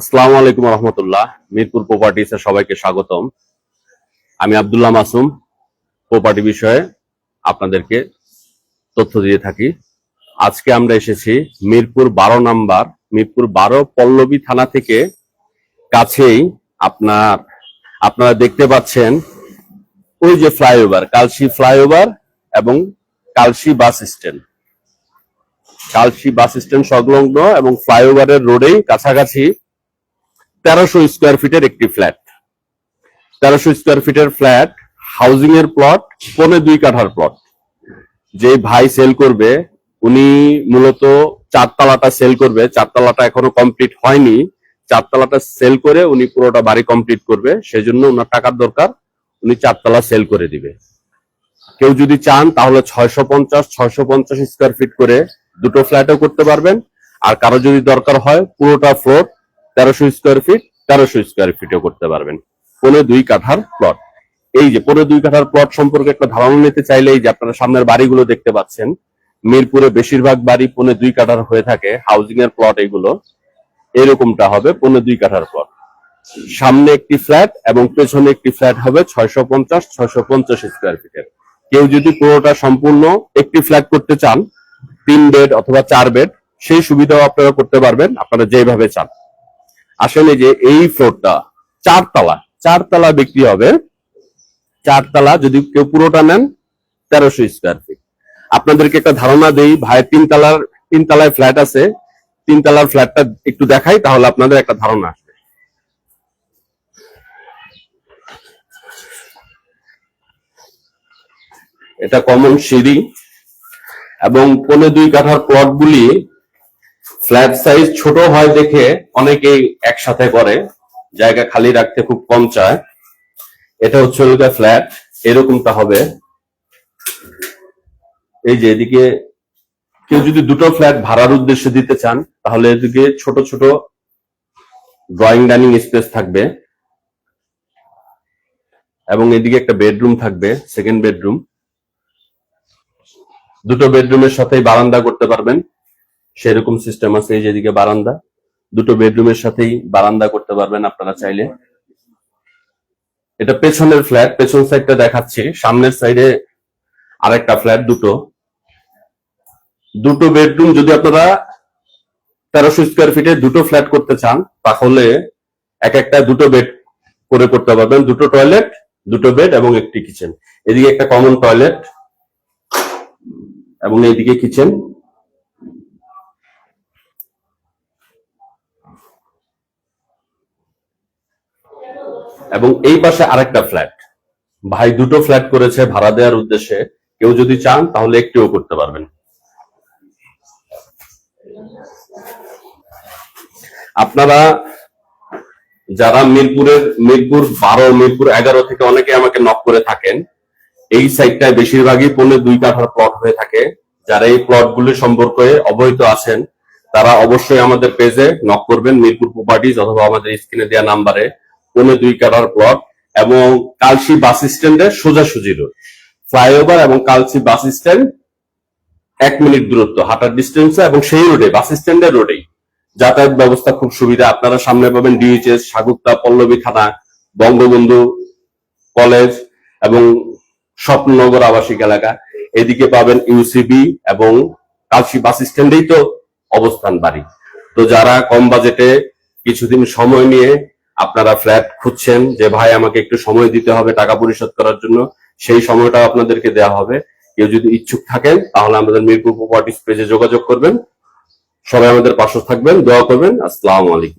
আসসালামু আলাইকুম রহমতুল্লাহ। মিরপুর প্রপার্টিসে সবাইকে স্বাগতম। আমি আব্দুল্লাহ মাসুম প্রপার্টি বিষয়ে আপনাদেরকে তথ্য দিয়ে থাকি। আজকে আমরা এসেছি মিরপুর বারো নাম্বার, মিরপুর বারো পল্লবী থানা থেকে কাছেই আপনার, আপনারা দেখতে পাচ্ছেন ওই যে ফ্লাইওভার কালশি ফ্লাইওভার এবং Kalshi bus stand. Kalshi bus stand সংলগ্ন এবং ফ্লাইওভারের রোডেই কাছাকাছি তেরোশো স্কোয়ার ফিটের একটি ফ্ল্যাট তেরোশো স্কোয়ার ফিটের ফ্ল্যাট হাউজিং এর প্লট পনে দুই কাঠার প্লট যে ভাই সেল করবে, উনি মূলত চারতলাটা সেল করবে। চারতলাটা এখনও কমপ্লিট হয়নি। চারতলাটা সেল করে উনি পুরোটা বাড়ি কমপ্লিট করবে। সেজন্য ওনার টাকার দরকার, উনি চারতলা সেল করে দিবে। কেউ যদি চান, তাহলে ছয়শো পঞ্চাশ ছয়শো পঞ্চাশ স্কোয়ার ফিট করে দুটো ফ্ল্যাটও করতে পারবেন। আর কারও যদি দরকার হয়, পুরোটা ফ্লোর তেরোশো স্কোয়ার ফিট তেরোশো স্কোয়ার ফিটও করতে পারবেন। পনেরো দুই কাঠার প্লট এই যে পনেরো দুই কাঠার প্লট সম্পর্কে একটা ধারণা নিতে চাইলে এই যে আপনারা সামনের বাড়িগুলো দেখতে পাচ্ছেন, মিরপুরে বেশিরভাগ বাড়ি পনেরো দুই কাঠার হয়ে থাকে হাউজিং এর প্লট এগুলো। এরকমটা হবে পনেরো দুই কাঠার প্লট সামনে একটি ফ্ল্যাট এবং পেছনে একটি ফ্ল্যাট হবে ছয়শো পঞ্চাশ ছয়শো পঞ্চাশ স্কোয়ার ফিটের কেউ যদি পুরোটা সম্পূর্ণ একটি ফ্ল্যাট করতে চান, তিন বেড অথবা চার বেড সেই সুবিধাও আপনারা করতে পারবেন, আপনারা যেভাবে চান। আসলে যে এই ফ্লোরটা চারতলা চারতলা বিক্রি হবে। চারতলা যদি কেউ পুরোটা নেন, তেরোশো স্কোয়ার ফিট আপনাদেরকে একটা ধারণা দেই ভাই তিনতলার, তিনতলায় ফ্ল্যাট আছে। তিনতলার ফ্ল্যাটটা একটু দেখাই, তাহলে আপনাদের একটা ধারণা আসবে। এটা কমন সিঁড়ি এবং পনে দুই কাঠার প্লটগুলি ফ্ল্যাট সাইজ ছোট হয় দেখে অনেকেই একসাথে করে। জায়গা খালি রাখতে খুব কম চায়। এটা হচ্ছে ফ্ল্যাট এরকমটা হবে। এই যে এদিকে কেউ যদি দুটো ফ্ল্যাট ভাড়ার উদ্দেশ্যে দিতে চান, তাহলে এদিকে ছোট ছোট ড্রয়িং ডাইনিং স্পেস থাকবে। এবং এদিকে একটা বেডরুম থাকবে সেকেন্ড বেডরুম দুটো বেডরুমের সাথেই বারান্দা করতে পারবেন। সেরকম সিস্টেম আছে, এই যেদিকে বারান্দা। দুটো বেডরুমের সাথেই বারান্দা করতে পারবেন আপনারা চাইলে। এটা পেছনের ফ্ল্যাট পেছন সাইডটা দেখাচ্ছি। সামনের সাইডে আরেকটা ফ্ল্যাট দুটো। দুটো বেডরুম যদি আপনারা তেরোশো স্কোয়ার ফিটে দুটো ফ্ল্যাট করতে চান, তাহলে এক একটা দুটো বেড করে করতে পারবেন। দুটো টয়লেট দুটো বেড এবং একটি কিচেন এদিকে একটা কমন টয়লেট এবং এইদিকে কিচেন এবং এই পাশে আরেকটা ফ্ল্যাট ভাই দুটো ফ্ল্যাট করেছে ভাড়া দেওয়ার উদ্দেশ্যে। কেউ যদি চান, তাহলে একটিও করতে পারবেন। আপনারা যারা মিরপুরের, মিরপুর বারো, মিরপুর এগারো থেকে অনেকে আমাকে নক করে থাকেন, এই সাইডটায় বেশিরভাগই পৌনে দুই কাঠার প্লট হয়ে থাকে। যারা এই প্লট গুলি সম্পর্কে অবহিত আছেন, তারা অবশ্যই আমাদের পেজে নক করবেন, মিরপুর প্রপার্টিজ অথবা আমাদের স্ক্রিনে দেওয়া নাম্বারে পৌনে দুই কাঠার প্লট এবং কালসি বাস স্ট্যান্ডের সোজাসুজি রোড ফ্লাইওভার এবং কালসি বাস স্ট্যান্ড এক মিনিট দূরত্ব, হাঁটার ডিস্টেন্সে এবং সেই রোডে বাস স্ট্যান্ডের রোডেই যাতায়াত ব্যবস্থা খুব সুবিধা, আপনারা সামনে পাবেন ডিএইচএস সাগুপ্তা, পল্লবী থানা বঙ্গবন্ধু কলেজ এবং স্বপ্ননগর আবাসিক এলাকা। এদিকে পাবেন ইউসিবি এবং কালসি বাস স্ট্যান্ডেই তো অবস্থান বাড়ি। তো যারা কম বাজেটে কিছুদিন সময় নিয়ে আপনারা ফ্ল্যাট খুঁজছেন যে, ভাই, আমাকে একটু সময় দিতে হবে টাকা পরিশোধ করার জন্য। সেই সময়টা আপনাদেরকে দেওয়া হবে। কেউ যদি ইচ্ছুক থাকেন, তাহলে আমাদের মিরপুর প্রপার্টিস পেজে যোগাযোগ করবেন। সবাই আমাদের পাশে থাকবেন, দোয়া করবেন। আসসালাম আলাইকুম।